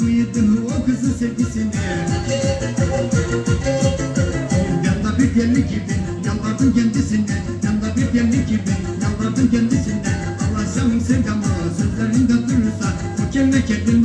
mıydın o kızın sevgisini? Yanda bir deli gibi yalvardım kendisine Yanda bir deli gibi yalvardım kendisine Allah canım sevdama sözlerinde durursa Mükemmel kendine